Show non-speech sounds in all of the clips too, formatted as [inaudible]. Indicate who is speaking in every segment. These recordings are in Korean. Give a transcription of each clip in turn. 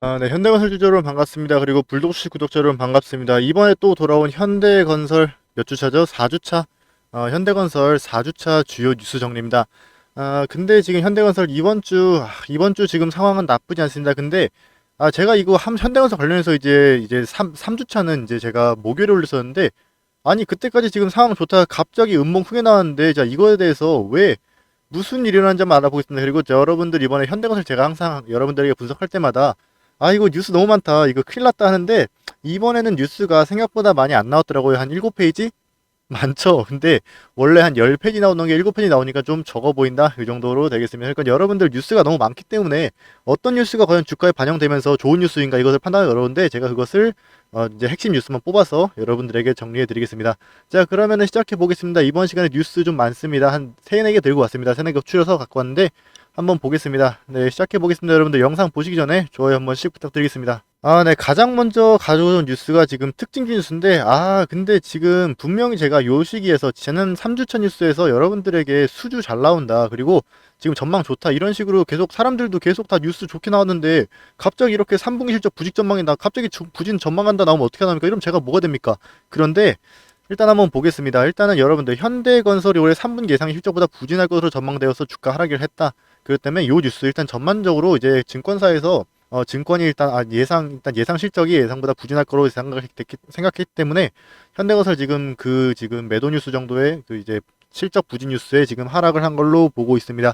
Speaker 1: 아, 네, 현대건설 주주 여러분 반갑습니다. 그리고 불독시 구독자 여러분 반갑습니다. 이번에 또 돌아온 현대건설 몇 주차죠? 4주차. 어, 현대건설 4주차 주요 뉴스 정리입니다. 아, 근데 지금 현대건설 이번 주, 아, 이번 주 지금 상황은 나쁘지 않습니다. 근데, 아, 제가 이거 함, 현대건설 관련해서 이제, 이제 3, 삼주차는 이제 제가 목요일에 올렸었는데, 아니, 그때까지 지금 상황 좋다 갑자기 음봉 크게 나왔는데, 자, 이거에 대해서 왜, 무슨 일이 일어난지 한번 알아보겠습니다. 그리고 여러분들 이번에 현대건설 제가 항상 여러분들에게 분석할 때마다 아 이거 뉴스 너무 많다. 이거 큰일 났다 하는데 이번에는 뉴스가 생각보다 많이 안 나왔더라고요. 한 7페이지? [laughs] 많죠. 근데 원래 한 10페이지 나오는 게 7페이지 나오니까 좀 적어 보인다. 이 정도로 되겠습니다. 그러니까 여러분들 뉴스가 너무 많기 때문에 어떤 뉴스가 과연 주가에 반영되면서 좋은 뉴스인가 이것을 판단하기 어려운데 제가 그것을 어, 이제 핵심 뉴스만 뽑아서 여러분들에게 정리해 드리겠습니다. 자 그러면은 시작해 보겠습니다. 이번 시간에 뉴스 좀 많습니다. 한 3, 4개 들고 왔습니다. 3, 4개 추려서 갖고 왔는데 한번 보겠습니다. 네, 시작해 보겠습니다. 여러분들 영상 보시기 전에 좋아요 한 번씩 부탁드리겠습니다. 아, 네, 가장 먼저 가져온 뉴스가 지금 특징주 뉴스인데, 아, 근데 지금 분명히 제가 요 시기에서, 쟤는 3주차 뉴스에서 여러분들에게 수주 잘 나온다. 그리고 지금 전망 좋다. 이런 식으로 계속 사람들도 계속 다 뉴스 좋게 나왔는데, 갑자기 이렇게 3분기 실적 부직 전망이 나, 갑자기 주- 부진 전망한다 나오면 어떻게 합니까? 이러면 제가 뭐가 됩니까? 그런데, 일단 한번 보겠습니다. 일단은 여러분들 현대건설이 올해 3분기 예상 실적보다 부진할 것으로 전망되어서 주가 하락을 했다. 그렇기 때문에 요 뉴스 일단 전반적으로 이제 증권사에서 어, 증권이 일단 아, 예상 일단 예상 실적이 예상보다 부진할 거로 생각했기, 생각했기 때문에 현대건설 지금 그 지금 매도 뉴스 정도의 그 이제 실적 부진 뉴스에 지금 하락을 한 걸로 보고 있습니다.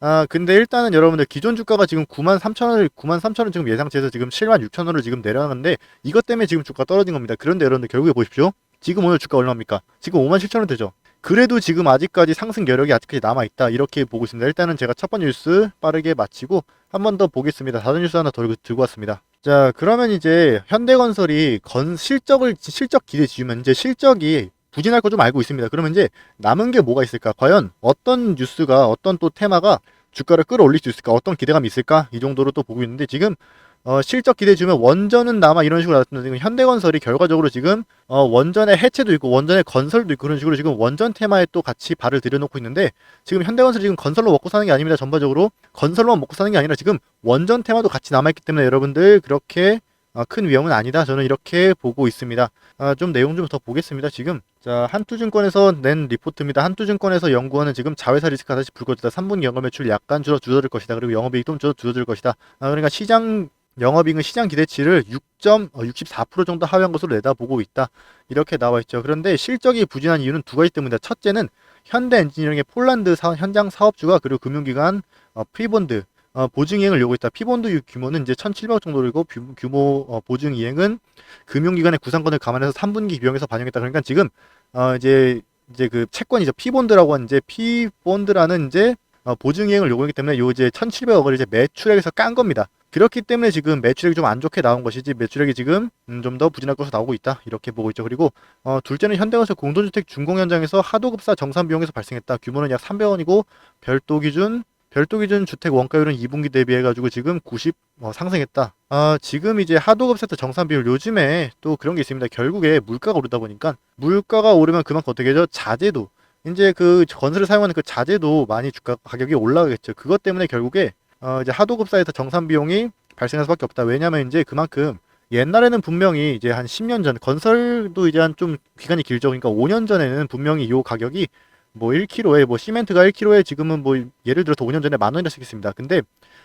Speaker 1: 아 근데 일단은 여러분들 기존 주가가 지금 9만 3천 원을 9만 3천 원 지금 예상치에서 지금 7만 6천 원을 지금 내려가는데 이것 때문에 지금 주가 떨어진 겁니다. 그런데 여러분들 결국에 보십시오. 지금 오늘 주가 얼마입니까? 지금 5만 7천 원 되죠. 그래도 지금 아직까지 상승 여력이 아직까지 남아 있다 이렇게 보고 있습니다. 일단은 제가 첫 번째 뉴스 빠르게 마치고 한 번 더 보겠습니다. 다른 뉴스 하나 더 들고, 들고 왔습니다. 자 그러면 이제 현대건설이 건 실적을 실적 기대 지으면 이제 실적이 부진할 거 좀 알고 있습니다. 그러면 이제 남은 게 뭐가 있을까? 과연 어떤 뉴스가 어떤 또 테마가 주가를 끌어올릴 수 있을까? 어떤 기대감이 있을까? 이 정도로 또 보고 있는데 지금 어, 실적 기대 주면 원전은 남아 이런 식으로 나왔는데 지금 현대건설이 결과적으로 지금 어, 원전의 해체도 있고 원전의 건설도 있고 그런 식으로 지금 원전 테마에 또 같이 발을 들여놓고 있는데 지금 현대건설이 지금 건설로 먹고 사는 게 아닙니다. 전반적으로 건설로만 먹고 사는 게 아니라 지금 원전 테마도 같이 남아있기 때문에 여러분들 그렇게 어, 큰 위험은 아니다. 저는 이렇게 보고 있습니다. 아, 좀 내용 좀 더 보겠습니다. 지금 자 한투증권에서 낸 리포트입니다. 한투증권에서 연구원은 지금 자회사 리스크가 다시 불거지다. 3분기 영업 매출 약간 줄어 줄어들 것이다. 그리고 영업이익 좀 줄어 줄어들 것이다. 아, 그러니까 시장 영업이익은 시장 기대치를 6.64% 정도 하회한 것으로 내다보고 있다. 이렇게 나와 있죠. 그런데 실적이 부진한 이유는 두 가지 때문이다. 첫째는 현대 엔지니어링의 폴란드 사, 현장 사업주가 그리고 금융기관 어, 프리본드 어, 보증이행을 요구했다. 피본드 유- 규모는 이제 1,700억 정도이고 규- 규모 어, 보증 이행은 금융기관의 구상권을 감안해서 3분기 비용에서 반영했다. 그러니까 지금 어, 이제 이제 그 채권이죠. 피본드라고 하는 이제 피본드라는 이제 어, 보증 이행을 요구했기 때문에 요 이제 1,700억을 이제 매출액에서 깐 겁니다. 그렇기 때문에 지금 매출액이 좀 안 좋게 나온 것이지 매출액이 지금 음, 좀더 부진할 것으로 나오고 있다 이렇게 보고 있죠. 그리고 어, 둘째는 현대건설 공동주택 준공 현장에서 하도급사 정산 비용에서 발생했다. 규모는 약 300원이고 별도 기준 별도 기준 주택 원가율은 2분기 대비해 가지고 지금 90 어, 상승했다. 아 지금 이제 하도급 세트 정산 비율 요즘에 또 그런 게 있습니다. 결국에 물가가 오르다 보니까 물가가 오르면 그만큼 어떻게 되죠? 자재도 이제 그 건설을 사용하는 그 자재도 많이 주가 가격이 올라가겠죠. 그것 때문에 결국에 어, 이제 하도급사에서 정산 비용이 발생할 수밖에 없다. 왜냐면 이제 그만큼 옛날에는 분명히 이제 한 10년 전 건설도 이제 한 좀 기간이 길죠. 그러니까 5년 전에는 분명히 요 가격이 뭐 1kg에 뭐 시멘트가 1kg에 지금은 뭐 예를 들어서 5년 전에 만 원이라 쓰겠습니다. 근데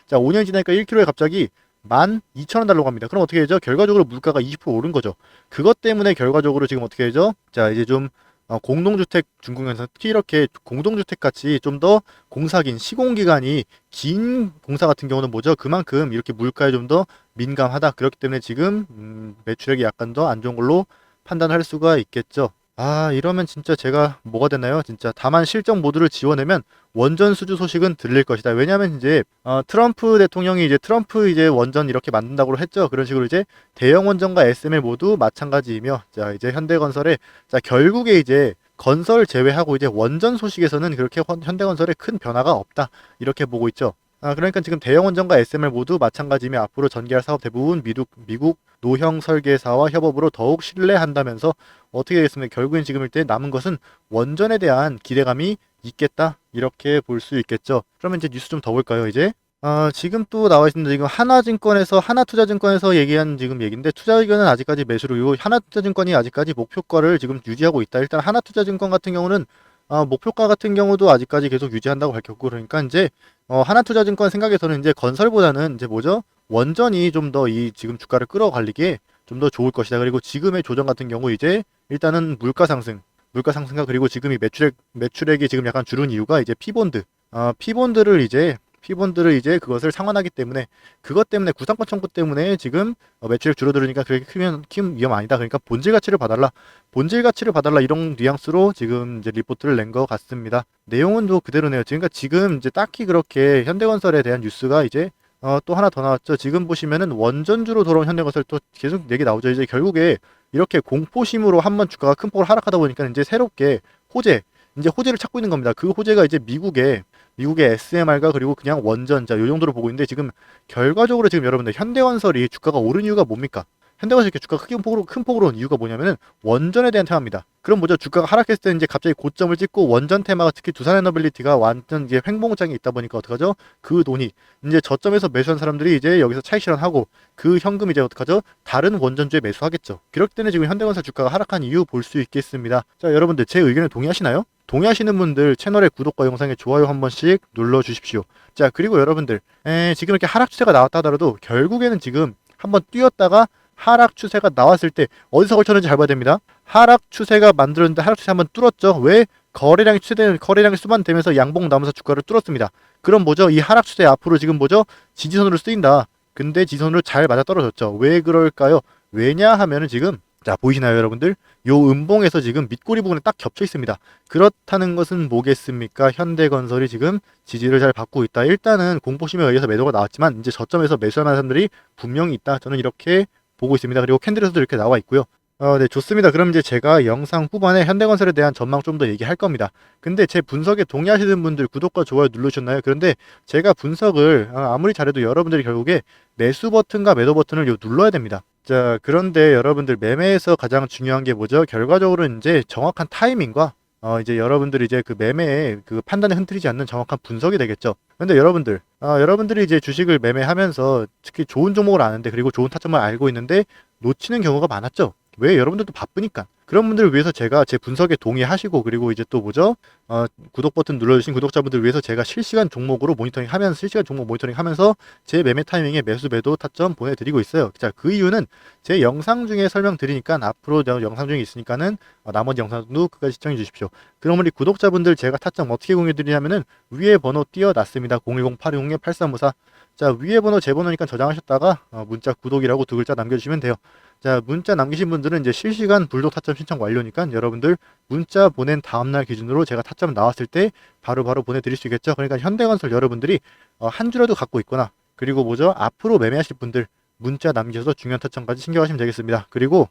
Speaker 1: 자 5년 지나니까 1kg에 갑자기 12,000원 달라고 합니다. 그럼 어떻게 되죠? 결과적으로 물가가 20% 오른 거죠. 그것 때문에 결과적으로 지금 어떻게 되죠? 자 이제 좀 어, 공동주택 중공에서 특히 이렇게 공동주택 같이 좀 더 공사긴 시공 기간이 긴 공사 같은 경우는 뭐죠? 그만큼 이렇게 물가에 좀 더 민감하다. 그렇기 때문에 지금 음, 매출액이 약간 더 안 좋은 걸로 판단할 수가 있겠죠. 아 이러면 진짜 제가 뭐가 되나요? 진짜 다만 실적 모두를 지원하면 원전 수주 소식은 들릴 것이다. 왜냐하면 이제 어, 트럼프 대통령이 이제 트럼프 이제 원전 이렇게 만든다고 했죠. 그런 식으로 이제 대형 원전과 SML 모두 마찬가지이며 자 이제 현대건설의 자 결국에 이제 건설 제외하고 이제 원전 소식에서는 그렇게 헌- 현대건설에 큰 변화가 없다 이렇게 보고 있죠. 아 그러니까 지금 대형 원전과 SML 모두 마찬가지이며 앞으로 전개할 사업 대부분 미국 미국 노형 설계사와 협업으로 더욱 신뢰한다면서 어떻게 되겠습니까? 결국엔 지금 일때 남은 것은 원전에 대한 기대감이 있겠다 이렇게 볼 수 있겠죠. 그러면 이제 뉴스 좀 더 볼까요? 이제 어, 지금 또 나와 있습니다. 지금 하나증권에서 하나투자증권에서 얘기한 지금 얘기인데 투자 의견은 아직까지 매수로이고 하나투자증권이 아직까지 목표가를 지금 유지하고 있다. 일단 하나투자증권 같은 경우는 어, 목표가 같은 경우도 아직까지 계속 유지한다고 밝혔고 그러니까 이제 어, 하나투자증권 생각에서는 이제 건설보다는 이제 뭐죠? 원전이 좀 더 이 지금 주가를 끌어갈리기에 좀 더 좋을 것이다. 그리고 지금의 조정 같은 경우 이제 일단은 물가 상승, 물가 상승과 그리고 지금 이 매출액 매출액이 지금 약간 줄은 이유가 이제 피본드, 어, 피본드를 이제 피본드를 이제 그것을 상환하기 때문에 그것 때문에 구상권 청구 때문에 지금 어, 매출액 줄어들으니까 그렇게 크면 큰 위험 아니다. 그러니까 본질 가치를 봐달라. 본질 가치를 봐달라 이런 뉘앙스로 지금 이제 리포트를 낸 것 같습니다. 내용은 또 그대로네요. 그러니까 지금 이제 딱히 그렇게 현대건설에 대한 뉴스가 이제 어, 또 하나 더 나왔죠. 지금 보시면은 원전주로 돌아온 현대건설 또 계속 얘기 나오죠. 이제 결국에 이렇게 공포심으로 한 번 주가가 큰 폭으로 하락하다 보니까 이제 새롭게 호재, 이제 호재를 찾고 있는 겁니다. 그 호재가 이제 미국의 미국의 SMR과 그리고 그냥 원전자 요 정도로 보고 있는데 지금 결과적으로 지금 여러분들 현대건설이 주가가 오른 이유가 뭡니까? 현대건설이 이렇게 주가가 크게 폭으로 큰 폭으로 온 이유가 뭐냐면은 원전에 대한 테마입니다. 그럼 뭐죠? 주가가 하락했을 때 이제 갑자기 고점을 찍고 원전 테마가 특히 두산에너빌리티가 완전 이제 횡봉장에 있다 보니까 어떡하죠? 그 돈이 이제 저점에서 매수한 사람들이 이제 여기서 차익 실현하고 그 현금 이제 어떡하죠? 다른 원전주에 매수하겠죠. 그렇기 때문에 지금 현대건설 주가가 하락한 이유 볼 수 있겠습니다. 자, 여러분들 제 의견에 동의하시나요? 동의하시는 분들 채널의 구독과 영상에 좋아요 한 번씩 눌러 주십시오. 자, 그리고 여러분들 에, 지금 이렇게 하락 추세가 나왔다 하더라도 결국에는 지금 한번 뛰었다가 하락 추세가 나왔을 때 어디서 걸쳤는지 잘 봐야 됩니다. 하락 추세가 만들었는데 하락 추세 한번 뚫었죠. 왜? 거래량이 추세되는 거래량이 수반되면서 양봉 나면서 주가를 뚫었습니다. 그럼 뭐죠? 이 하락 추세 앞으로 지금 뭐죠? 지지선으로 쓰인다. 근데 지지선으로 잘 맞아 떨어졌죠. 왜 그럴까요? 왜냐 하면은 지금 자 보이시나요 여러분들? 요 음봉에서 지금 밑꼬리 부분에 딱 겹쳐 있습니다. 그렇다는 것은 뭐겠습니까? 현대건설이 지금 지지를 잘 받고 있다. 일단은 공포심에 의해서 매도가 나왔지만 이제 저점에서 만한 사람들이 분명히 있다. 저는 이렇게 보고 있습니다. 그리고 캔들에서도 이렇게 나와 있고요. 어, 네, 좋습니다. 그럼 이제 제가 영상 후반에 현대건설에 대한 전망 좀 더 얘기할 겁니다. 근데 제 분석에 동의하시는 분들 구독과 좋아요 누르셨나요? 그런데 제가 분석을 어, 아무리 잘해도 여러분들이 결국에 매수 버튼과 매도 버튼을 요 눌러야 됩니다. 자, 그런데 여러분들 매매에서 가장 중요한 게 뭐죠? 결과적으로 이제 정확한 타이밍과 어, 이제 여러분들이 이제 그 매매의 그 판단에 흔들리지 않는 정확한 분석이 되겠죠. 근데 여러분들, 어, 여러분들이 이제 주식을 매매하면서 특히 좋은 종목을 아는데 그리고 좋은 타점을 알고 있는데 놓치는 경우가 많았죠. 왜? 여러분들도 바쁘니까. 그런 분들을 위해서 제가 제 분석에 동의하시고 그리고 이제 또 뭐죠? 어, 구독 버튼 눌러주신 구독자분들 을 위해서 제가 실시간 종목으로 모니터링 하면서 실시간 종목 모니터링 하면서 제 매매 타이밍에 매수 매도 타점 보내드리고 있어요. 자, 그 이유는 제 영상 중에 설명드리니까 앞으로 저 영상 중에 있으니까는 어, 나머지 영상도 끝까지 시청해 주십시오. 그럼 우리 구독자분들 제가 타점 어떻게 공유드리냐면은 위에 번호 띄어놨습니다. 010-860-8354. 자, 위에 번호 제 번호니까 저장하셨다가 어, 문자 구독이라고 두 글자 남겨주시면 돼요. 자, 문자 남기신 분들은 이제 실시간 불독 타점 신청 완료니까 여러분들 문자 보낸 다음날 기준으로 제가 타점 나왔을 때 바로바로 바로 보내드릴 수 있겠죠. 그러니까 현대건설 여러분들이 어, 한 주라도 갖고 있거나 그리고 뭐죠? 앞으로 매매하실 분들 문자 남겨서 중요한 타점까지 신경하시면 되겠습니다. 그리고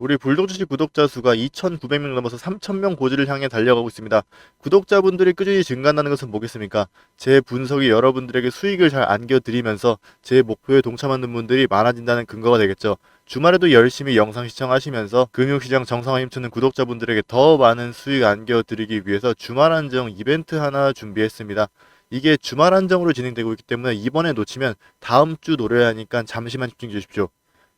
Speaker 1: 우리 불독주식 구독자 수가 2,900명 넘어서 3,000명 고지를 향해 달려가고 있습니다. 구독자분들이 꾸준히 증가한다는 것은 뭐겠습니까? 제 분석이 여러분들에게 수익을 잘 안겨드리면서 제 목표에 동참하는 분들이 많아진다는 근거가 되겠죠. 주말에도 열심히 영상 시청하시면서 금융시장 정상화 힘쓰는 구독자분들에게 더 많은 수익 안겨드리기 위해서 주말 한정 이벤트 하나 준비했습니다. 이게 주말 한정으로 진행되고 있기 때문에 이번에 놓치면 다음 주 노려야 하니까 잠시만 집중해 주십시오.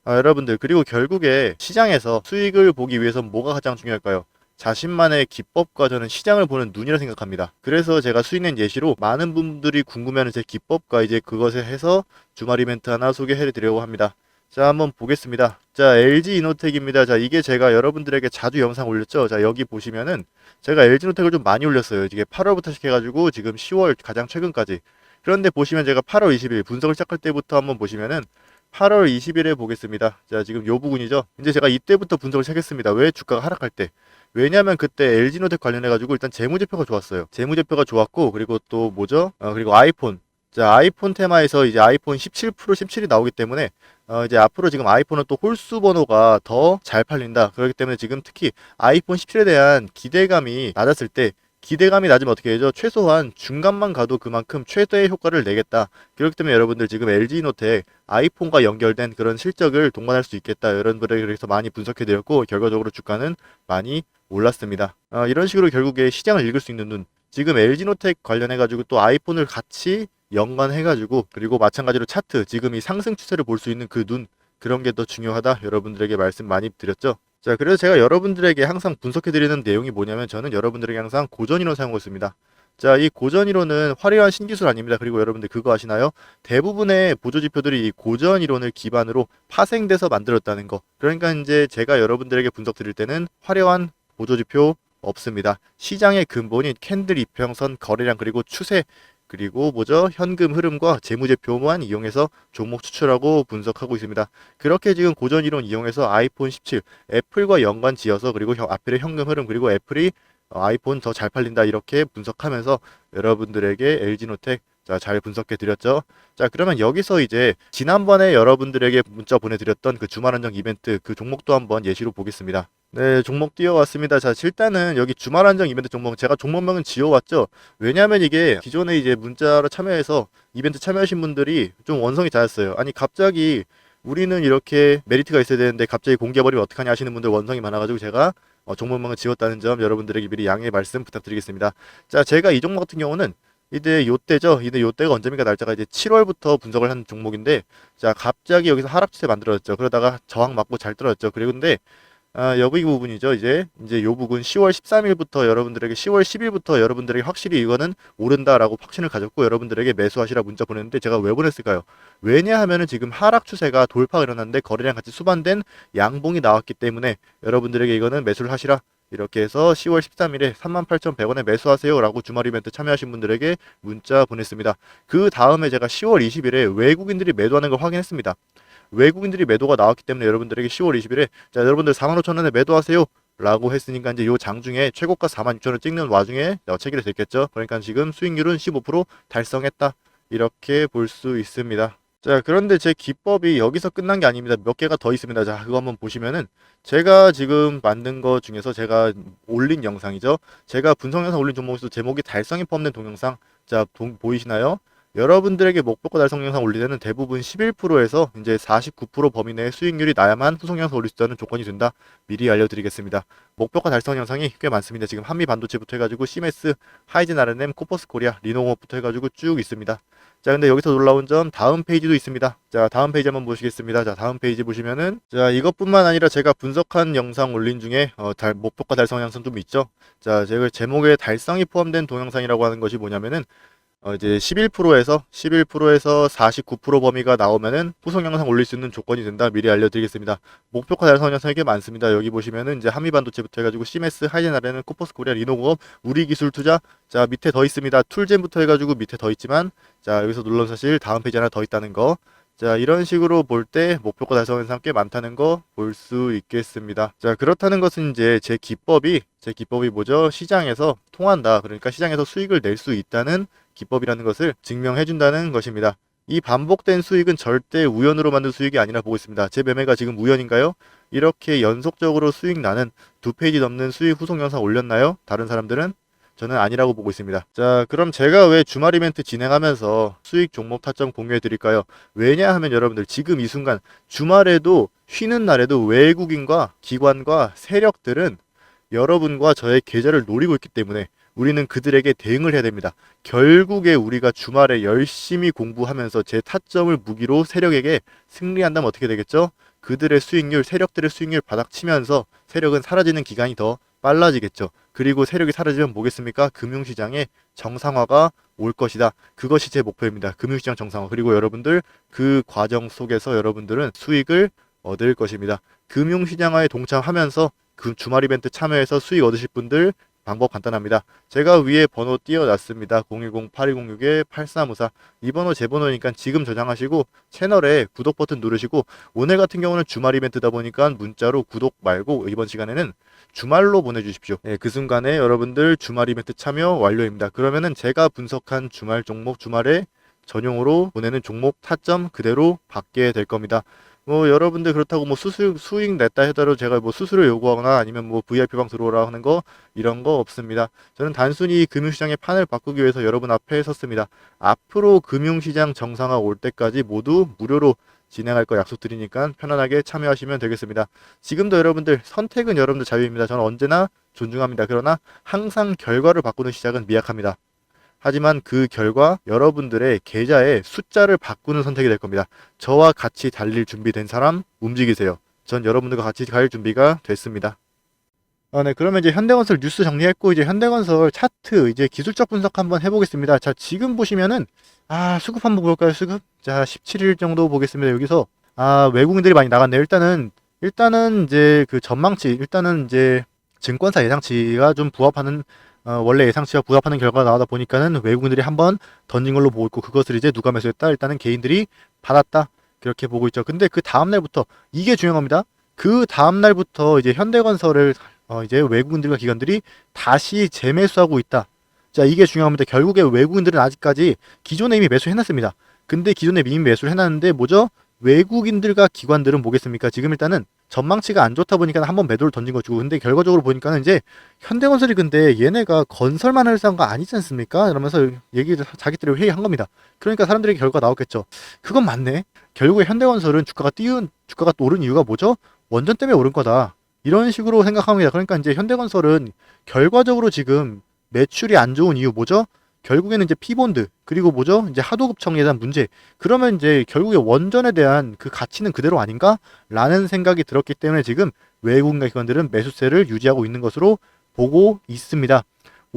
Speaker 1: 아, 여러분들 그리고 결국에 시장에서 수익을 보기 위해서 뭐가 가장 중요할까요? 자신만의 기법과 저는 시장을 보는 눈이라 생각합니다. 그래서 제가 수익낸 예시로 많은 분들이 궁금해하는 제 기법과 이제 그것에 해서 주말 이벤트 하나 소개해 드리려고 합니다. 자, 한번 보겠습니다. 자, LG 이노텍입니다. 자, 이게 제가 여러분들에게 자주 영상 올렸죠. 자, 여기 보시면은 제가 LG 이노텍을 좀 많이 올렸어요. 이게 8월부터 시작해가지고 지금 10월 가장 최근까지. 그런데 보시면 제가 8월 20일 분석을 시작할 때부터 한번 보시면은 8월 20일에 보겠습니다. 자, 지금 요 부분이죠. 이제 제가 이때부터 분석을 시작했습니다. 왜 주가가 하락할 때? 왜냐하면 그때 LG노텍 관련해가지고 일단 재무제표가 좋았어요. 재무제표가 좋았고, 그리고 또 뭐죠? 어, 그리고 아이폰. 자, 아이폰 테마에서 이제 아이폰 17 프로 17이 나오기 때문에 어, 이제 앞으로 지금 아이폰은 또 홀수 번호가 더 잘 팔린다. 그렇기 때문에 지금 특히 아이폰 17에 대한 기대감이 낮았을 때 기대감이 낮으면 어떻게 되죠? 최소한 중간만 가도 그만큼 최대의 효과를 내겠다. 그렇기 때문에 여러분들 지금 LG노텍 아이폰과 연결된 그런 실적을 동반할 수 있겠다. 여러분들에게 그래서 많이 분석해드렸고 결과적으로 주가는 많이 올랐습니다. 어, 이런 식으로 결국에 시장을 읽을 수 있는 눈. 지금 LG노텍 관련해가지고 또 아이폰을 같이 연관해가지고 그리고 마찬가지로 차트 지금 이 상승 추세를 볼 수 있는 그 눈 그런 게 더 중요하다 여러분들에게 말씀 많이 드렸죠. 자 그래서 제가 여러분들에게 항상 분석해드리는 내용이 뭐냐면 저는 여러분들에게 항상 고전이론 사용하고 있습니다. 자, 이 고전이론은 화려한 신기술 아닙니다. 그리고 여러분들 그거 아시나요? 대부분의 보조지표들이 이 고전이론을 기반으로 파생돼서 만들었다는 거. 그러니까 이제 제가 여러분들에게 분석 드릴 때는 화려한 보조지표 없습니다. 시장의 근본인 캔들 이평선 거래량 그리고 추세 그리고 뭐죠? 현금 흐름과 재무제표만 이용해서 종목 추출하고 분석하고 있습니다. 그렇게 지금 고전 이론 이용해서 아이폰 17 애플과 연관 지어서 그리고 형- 애플의 현금 흐름 그리고 애플이 어, 아이폰 더 잘 팔린다 이렇게 분석하면서 여러분들에게 LG노텍 자, 잘 분석해 드렸죠. 자, 그러면 여기서 이제 지난번에 여러분들에게 문자 보내드렸던 그 주말 한정 이벤트 그 종목도 한번 예시로 보겠습니다. 네, 종목 띄워왔습니다. 자, 일단은 여기 주말 한정 이벤트 종목 제가 종목명은 지어왔죠. 왜냐하면 이게 기존에 이제 문자로 참여해서 이벤트 참여하신 분들이 좀 원성이 잦았어요. 아니 갑자기 우리는 이렇게 메리트가 있어야 되는데 갑자기 공개해버리면 어떡하냐 하시는 분들 원성이 많아가지고 제가 어, 종목명을 지웠다는 점 여러분들에게 미리 양해 말씀 부탁드리겠습니다. 자, 제가 이 종목 같은 경우는 이때 요때죠. 이때 요때가 언제입니까? 날짜가 이제 7월부터 분석을 한 종목인데, 자 갑자기 여기서 하락 추세 만들어졌죠. 그러다가 저항 맞고 잘 떨어졌죠. 그리고 근데 아, 여기 부분이죠. 이제 이제 요 부분 10월 13일부터 여러분들에게 10월 10일부터 여러분들에게 확실히 이거는 오른다라고 확신을 가졌고 여러분들에게 매수하시라 문자 보냈는데 제가 왜 보냈을까요? 왜냐하면은 지금 하락 추세가 돌파가 일어났는데 거래량 같이 수반된 양봉이 나왔기 때문에 여러분들에게 이거는 매수를 하시라 이렇게 해서 10월 13일에 38,100원에 매수하세요 라고 주말 이벤트 참여하신 분들에게 문자 보냈습니다. 그 다음에 제가 10월 20일에 외국인들이 매도하는 걸 확인했습니다. 외국인들이 매도가 나왔기 때문에 여러분들에게 10월 20일에 자 여러분들 45,000원에 매도하세요. 라고 했으니까 이제 요 장중에 최고가 46,000원 찍는 와중에 어, 체결이 됐겠죠. 그러니까 지금 수익률은 15% 달성했다. 이렇게 볼 수 있습니다. 자, 그런데 제 기법이 여기서 끝난 게 아닙니다. 몇 개가 더 있습니다. 자, 그거 한번 보시면은 제가 지금 만든 거 중에서 제가 올린 영상이죠. 제가 분석 영상 올린 종목에서 제목이 달성이 포함된 동영상. 자, 동- 보이시나요? 여러분들에게 목표가 달성 영상 올릴 때는 대부분 11%에서 이제 49% 범위 내에 수익률이 나야만 후속 영상 올릴 수 있다는 조건이 된다. 미리 알려드리겠습니다. 목표가 달성 영상이 꽤 많습니다. 지금 한미 반도체부터 해가지고 시메스, 하이젠 R&M, 코퍼스 코리아, 리노공업부터 해가지고 쭉 있습니다. 자, 근데 여기서 놀라운 점 다음 페이지도 있습니다. 자, 다음 페이지 한번 보시겠습니다. 자, 다음 페이지 보시면은 자, 이것뿐만 아니라 제가 분석한 영상 올린 중에 어, 달, 목표가 달성 영상 좀 있죠. 자, 제가 제목에 달성이 포함된 동영상이라고 하는 것이 뭐냐면은 어, 이제 11%에서 11%에서 49% 범위가 나오면은 후속 영상 올릴 수 있는 조건이 된다. 미리 알려드리겠습니다. 목표가 달성 영상이 꽤 많습니다. 여기 보시면은 이제 한미반도체부터 해가지고 시메스, 하이젠아레는 코퍼스 코리아, 리노공업, 우리기술투자, 자 밑에 더 있습니다. 툴젠부터 해가지고 밑에 더 있지만 자 여기서 눌러 사실 다음 페이지 하나 더 있다는 거. 자 이런 식으로 볼 때 목표가 달성 영상 꽤 많다는 거 볼 수 있겠습니다. 자 그렇다는 것은 이제 제 기법이 제 기법이 뭐죠? 시장에서 통한다. 그러니까 시장에서 수익을 낼 수 있다는 기법이라는 것을 증명해 준다는 것입니다. 이 반복된 수익은 절대 우연으로 만든 수익이 아니라 보고 있습니다. 제 매매가 지금 우연인가요? 이렇게 연속적으로 수익 나는 두 페이지 넘는 수익 후속 영상 올렸나요? 다른 사람들은? 저는 아니라고 보고 있습니다. 자, 그럼 제가 왜 주말 이벤트 진행하면서 수익 종목 타점 공유해 드릴까요? 왜냐 하면 여러분들 지금 이 순간 주말에도 쉬는 날에도 외국인과 기관과 세력들은 여러분과 저의 계좌를 노리고 있기 때문에 우리는 그들에게 대응을 해야 됩니다. 결국에 우리가 주말에 열심히 공부하면서 제 타점을 무기로 세력에게 승리한다면 어떻게 되겠죠? 그들의 수익률, 세력들의 수익률 바닥치면서 세력은 사라지는 기간이 더 빨라지겠죠. 그리고 세력이 사라지면 뭐겠습니까? 금융시장의 정상화가 올 것이다. 그것이 제 목표입니다. 금융시장 정상화. 그리고 여러분들 그 과정 속에서 여러분들은 수익을 얻을 것입니다. 금융시장화에 동참하면서 그 주말 이벤트 참여해서 수익 얻으실 분들 방법 간단합니다. 제가 위에 번호 띄워놨습니다. 010-8206-8354. 이 번호 제 번호니까 지금 저장하시고 채널에 구독 버튼 누르시고 오늘 같은 경우는 주말 이벤트다 보니까 문자로 구독 말고 이번 시간에는 주말로 보내주십시오. 네, 그 순간에 여러분들 주말 이벤트 참여 완료입니다. 그러면은 제가 분석한 주말 종목 주말에 전용으로 보내는 종목 타점 그대로 받게 될 겁니다. 뭐 여러분들 그렇다고 뭐 수수 수익 냈다 해더라도 제가 뭐 수수료 요구하거나 아니면 뭐 VIP 방 들어오라 하는 거 이런 거 없습니다. 저는 단순히 금융시장의 판을 바꾸기 위해서 여러분 앞에 섰습니다. 앞으로 금융시장 정상화 올 때까지 모두 무료로 진행할 거 약속드리니까 편안하게 참여하시면 되겠습니다. 지금도 여러분들 선택은 여러분들 자유입니다. 저는 언제나 존중합니다. 그러나 항상 결과를 바꾸는 시작은 미약합니다. 하지만 그 결과 여러분들의 계좌의 숫자를 바꾸는 선택이 될 겁니다. 저와 같이 달릴 준비된 사람 움직이세요. 전 여러분들과 같이 갈 준비가 됐습니다. 아, 네. 그러면 이제 현대건설 뉴스 정리했고 이제 현대건설 차트 이제 기술적 분석 한번 해보겠습니다. 자, 지금 보시면은 아, 수급 한번 볼까요? 수급. 자, 17일 정도 보겠습니다. 여기서 아, 외국인들이 많이 나갔네요. 일단은 일단은 이제 그 전망치 일단은 이제 증권사 예상치가 좀 부합하는 어, 원래 예상치와 부합하는 결과가 나오다 보니까는 외국인들이 한번 던진 걸로 보고 있고 그것을 이제 누가 매수했다? 일단은 개인들이 받았다. 그렇게 보고 있죠. 근데 그 다음 날부터 이게 중요한 겁니다. 그 다음 날부터 이제 현대건설을 어, 이제 외국인들과 기관들이 다시 재매수하고 있다. 자, 이게 중요합니다. 결국에 외국인들은 아직까지 기존에 이미 매수해놨습니다. 근데 기존에 이미 매수를 해놨는데 뭐죠? 외국인들과 기관들은 뭐겠습니까? 지금 일단은 전망치가 안 좋다 보니까 한번 매도를 던진 거죠. 근데 결과적으로 보니까는 이제 현대건설이 근데 얘네가 건설만 할 회사가 아니지 않습니까? 이러면서 얘기를 자기들이 회의한 겁니다. 그러니까 사람들에게 결과 나왔겠죠. 그건 맞네. 결국에 현대건설은 주가가 띄운 주가가 또 오른 이유가 뭐죠? 원전 때문에 오른 거다. 이런 식으로 생각합니다. 그러니까 이제 현대건설은 결과적으로 지금 매출이 안 좋은 이유 뭐죠? 결국에는 이제 피본드 그리고 뭐죠? 이제 하도급청에 대한 문제. 그러면 이제 결국에 원전에 대한 그 가치는 그대로 아닌가? 라는 생각이 들었기 때문에 지금 외국인과 기관들은 매수세를 유지하고 있는 것으로 보고 있습니다.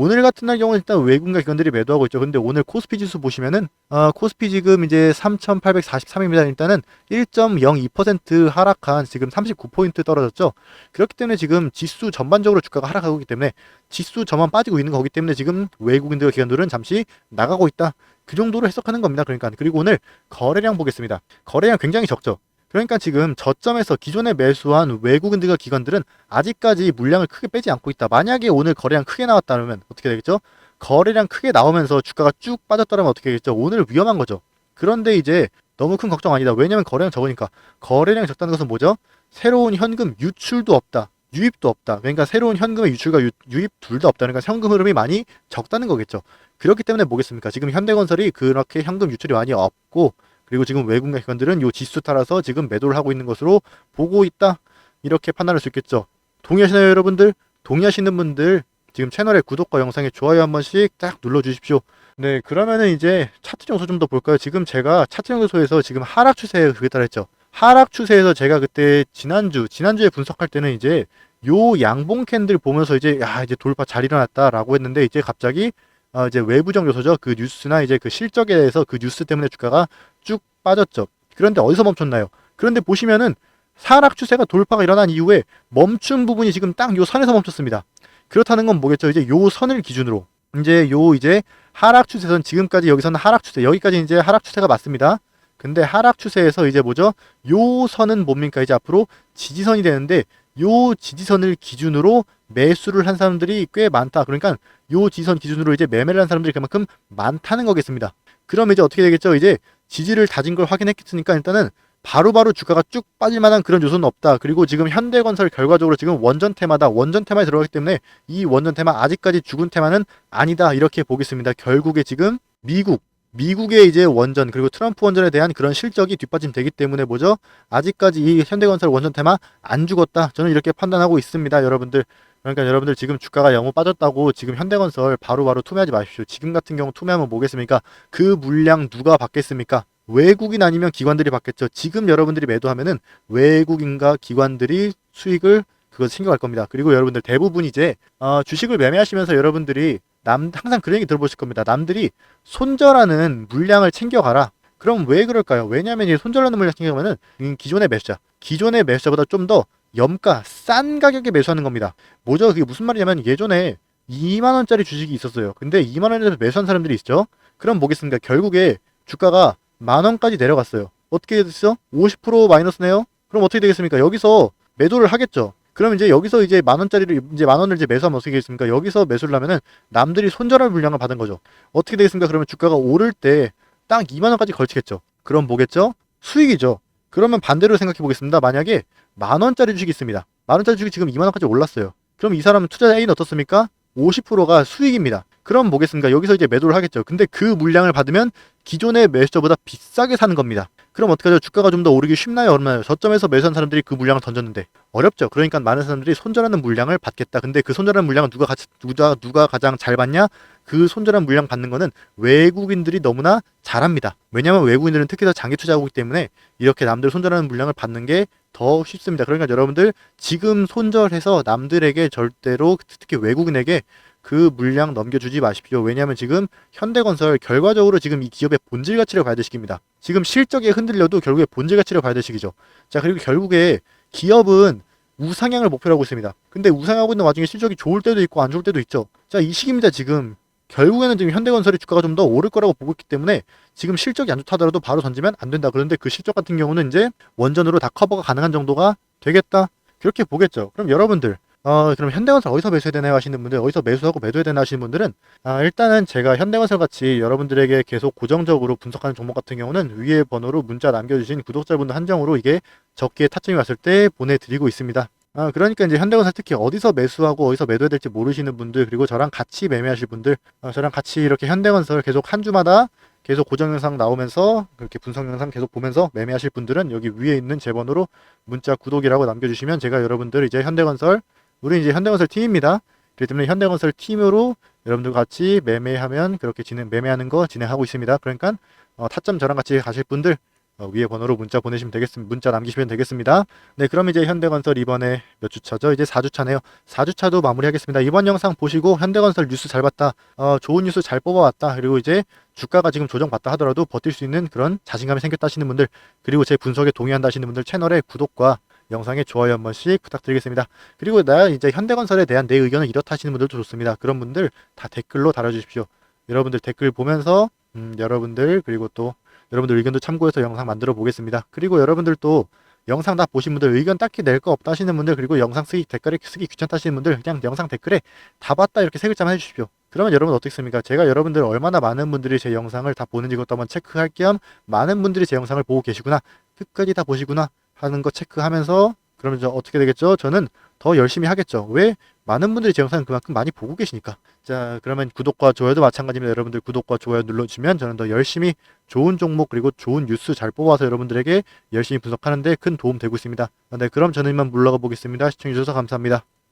Speaker 1: 오늘 같은 날 경우는 일단 외국인과 기관들이 매도하고 있죠. 근데 오늘 코스피 지수 보시면은 어, 코스피 지금 이제 3,843입니다. 일단은 1.02% 하락한 지금 39포인트 떨어졌죠. 그렇기 때문에 지금 지수 전반적으로 주가가 하락하고 있기 때문에 지수 저만 빠지고 있는 거기 때문에 지금 외국인들과 기관들은 잠시 나가고 있다. 그 정도로 해석하는 겁니다. 그러니까 그리고 오늘 거래량 보겠습니다. 거래량 굉장히 적죠. 그러니까 지금 저점에서 기존에 매수한 외국인들과 기관들은 아직까지 물량을 크게 빼지 않고 있다. 만약에 오늘 거래량 크게 나왔다면 어떻게 되겠죠? 거래량 크게 나오면서 주가가 쭉 빠졌더라면 어떻게 되겠죠? 오늘 위험한 거죠. 그런데 이제 너무 큰 걱정 아니다. 왜냐면 거래량 적으니까. 거래량 적다는 것은 뭐죠? 새로운 현금 유출도 없다. 유입도 없다. 그러니까 새로운 현금의 유출과 유, 유입 둘 다 없다. 그러니까 현금 흐름이 많이 적다는 거겠죠. 그렇기 때문에 뭐겠습니까? 지금 현대건설이 그렇게 현금 유출이 많이 없고 그리고 지금 외국인 기관들은 요 지수 따라서 지금 매도를 하고 있는 것으로 보고 있다. 이렇게 판단할 수 있겠죠. 동의하시나요, 여러분들? 동의하시는 분들 지금 채널의 구독과 영상에 좋아요 한 번씩 딱 눌러 주십시오. 네, 그러면은 이제 차트 정서 좀 더 볼까요? 지금 제가 차트 정서에서 지금 하락 추세에 그게 따라 했죠. 하락 추세에서 제가 그때 지난주 지난주에 분석할 때는 이제 요 양봉 캔들 보면서 이제 야 이제 돌파 잘 일어났다라고 했는데 이제 갑자기 어 이제 외부적 요소죠 그 뉴스나 이제 그 실적에 대해서 그 뉴스 때문에 주가가 쭉 빠졌죠. 그런데 어디서 멈췄나요? 그런데 보시면은 하락 추세가 돌파가 일어난 이후에 멈춘 부분이 지금 딱 요 선에서 멈췄습니다. 그렇다는 건 뭐겠죠? 이제 요 선을 기준으로 이제 요 이제 하락 추세선 지금까지 여기서는 하락 추세 여기까지 이제 하락 추세가 맞습니다. 근데 하락 추세에서 이제 뭐죠? 요 선은 뭡니까? 이제 앞으로 지지선이 되는데 요 지지선을 기준으로 매수를 한 사람들이 꽤 많다. 그러니까 요 지지선 기준으로 이제 매매를 한 사람들이 그만큼 많다는 거겠습니다. 그럼 이제 어떻게 되겠죠? 이제 지지를 다진 걸 확인했으니까 일단은 바로 바로 주가가 쭉 빠질 만한 그런 요소는 없다. 그리고 지금 현대건설 결과적으로 지금 원전 테마다. 원전 테마에 들어가기 때문에 이 원전 테마 아직까지 죽은 테마는 아니다. 이렇게 보겠습니다. 결국에 지금 미국 미국의 이제 원전 그리고 트럼프 원전에 대한 그런 실적이 뒷받침 되기 때문에 뭐죠? 아직까지 이 현대건설 원전 테마 안 죽었다. 저는 이렇게 판단하고 있습니다, 여러분들. 그러니까 여러분들 지금 주가가 영어 빠졌다고 지금 현대건설 바로바로 투매하지 마십시오. 지금 같은 경우 투매하면 뭐겠습니까? 그 물량 누가 받겠습니까? 외국인 아니면 기관들이 받겠죠. 지금 여러분들이 매도하면은 외국인과 기관들이 수익을 그거 챙겨갈 겁니다. 그리고 여러분들 대부분 이제 어, 주식을 매매하시면서 여러분들이 남 항상 그런 얘기 들어보실 겁니다. 남들이 손절하는 물량을 챙겨가라. 그럼 왜 그럴까요? 왜냐하면 이 손절하는 물량 챙겨가면은 음, 기존의 매수자, 기존의 매수자보다 좀 더 염가 싼 가격에 매수하는 겁니다. 뭐죠? 그게 무슨 말이냐면 예전에 2만 원짜리 주식이 있었어요. 근데 2만 원에서 매수한 사람들이 있죠. 그럼 뭐겠습니까? 결국에 주가가 만 원까지 내려갔어요. 어떻게 됐어? 50% 마이너스네요. 그럼 어떻게 되겠습니까? 여기서 매도를 하겠죠. 그럼 이제 여기서 이제 만 원짜리를 이제 만 원을 이제 매수하면 어떻게 되겠습니까? 여기서 매수를 하면은 남들이 손절할 물량을 받은 거죠. 어떻게 되겠습니까? 그러면 주가가 오를 때 딱 2만 원까지 걸치겠죠. 그럼 뭐겠죠? 수익이죠. 그러면 반대로 생각해 보겠습니다. 만약에 만 원짜리 주식이 있습니다. 만 원짜리 주식이 지금 2만 원까지 올랐어요. 그럼 이 사람은 투자 A는 어떻습니까? 50%가 수익입니다. 그럼 뭐겠습니까? 여기서 이제 매도를 하겠죠. 근데 그 물량을 받으면 기존의 매수자보다 비싸게 사는 겁니다. 그럼 어떡하죠? 주가가 좀 더 오르기 쉽나요? 어렵나요? 저점에서 매수한 사람들이 그 물량을 던졌는데 어렵죠. 그러니까 많은 사람들이 손절하는 물량을 받겠다. 근데 그 손절하는 물량은 누가 같이 누가 누가 가장 잘 받냐? 그 손절한 물량 받는 거는 외국인들이 너무나 잘합니다. 왜냐하면 외국인들은 특히 더 장기 투자하고 있기 때문에 이렇게 남들 손절하는 물량을 받는 게 더 쉽습니다. 그러니까 여러분들 지금 손절해서 남들에게 절대로 특히 외국인에게 그 물량 넘겨주지 마십시오. 왜냐하면 지금 현대건설 결과적으로 지금 이 기업의 본질 가치를 봐야 될 시기입니다. 지금 실적에 흔들려도 결국에 본질 가치를 봐야 될 시기죠. 자 그리고 결국에 기업은 우상향을 목표로 하고 있습니다. 근데 우상하고 있는 와중에 실적이 좋을 때도 있고 안 좋을 때도 있죠. 자 이 시기입니다 지금. 결국에는 지금 현대건설의 주가가 좀 더 오를 거라고 보고 있기 때문에 지금 실적이 안 좋다 하더라도 바로 던지면 안 된다. 그런데 그 실적 같은 경우는 이제 원전으로 다 커버가 가능한 정도가 되겠다. 그렇게 보겠죠. 그럼 여러분들 어 그럼 현대건설 어디서 매수해야 되나요 하시는 분들 어디서 매수하고 매도해야 되나 하시는 분들은 아 일단은 제가 현대건설 같이 여러분들에게 계속 고정적으로 분석하는 종목 같은 경우는 위에 번호로 문자 남겨주신 구독자분들 한정으로 이게 적기에 타점이 왔을 때 보내드리고 있습니다. 아, 그러니까 이제 현대건설 특히 어디서 매수하고 어디서 매도해야 될지 모르시는 분들 그리고 저랑 같이 매매하실 분들 어, 저랑 같이 이렇게 현대건설 계속 한 주마다 계속 고정 영상 나오면서 그렇게 분석 영상 계속 보면서 매매하실 분들은 여기 위에 있는 제 번호로 문자 구독이라고 남겨주시면 제가 여러분들 이제 현대건설 우리 이제 현대건설 팀입니다. 그렇기 때문에 현대건설 팀으로 여러분들 같이 매매하면 그렇게 진행 매매하는 거 진행하고 있습니다. 그러니까 어, 타점 저랑 같이 가실 분들 어, 위에 번호로 문자 보내시면 되겠습니다. 문자 남기시면 되겠습니다. 네, 그럼 이제 현대건설 이번에 몇 주차죠? 이제 4주차네요. 4주차도 마무리하겠습니다. 이번 영상 보시고 현대건설 뉴스 잘 봤다. 어, 좋은 뉴스 잘 뽑아왔다. 그리고 이제 주가가 지금 조정받다 하더라도 버틸 수 있는 그런 자신감이 생겼다 하시는 분들 그리고 제 분석에 동의한다 하시는 분들 채널에 구독과 영상에 좋아요 한 번씩 부탁드리겠습니다. 그리고 나 이제 현대건설에 대한 내 의견은 이렇다 하시는 분들도 좋습니다. 그런 분들 다 댓글로 달아주십시오. 여러분들 댓글 보면서 음, 여러분들 그리고 또 여러분들 의견도 참고해서 영상 만들어 보겠습니다. 그리고 여러분들 또 영상 다 보신 분들 의견 딱히 낼 거 없다 하시는 분들 그리고 영상 쓰기 댓글에 쓰기 귀찮다 하시는 분들 그냥 영상 댓글에 다 봤다 이렇게 세 글자만 해주십시오. 그러면 여러분 어떻습니까? 제가 여러분들 얼마나 많은 분들이 제 영상을 다 보는지 그것도 한번 체크할 겸 많은 분들이 제 영상을 보고 계시구나 끝까지 다 보시구나 하는 거 체크하면서 그러면 저 어떻게 되겠죠? 저는 더 열심히 하겠죠. 왜? 많은 분들이 제 영상을 그만큼 많이 보고 계시니까. 자, 그러면 구독과 좋아요도 마찬가지입니다. 여러분들 구독과 좋아요 눌러주시면 저는 더 열심히 좋은 종목 그리고 좋은 뉴스 잘 뽑아서 여러분들에게 열심히 분석하는데 큰 도움 되고 있습니다. 네, 그럼 저는 이만 물러가 보겠습니다. 시청해주셔서 감사합니다.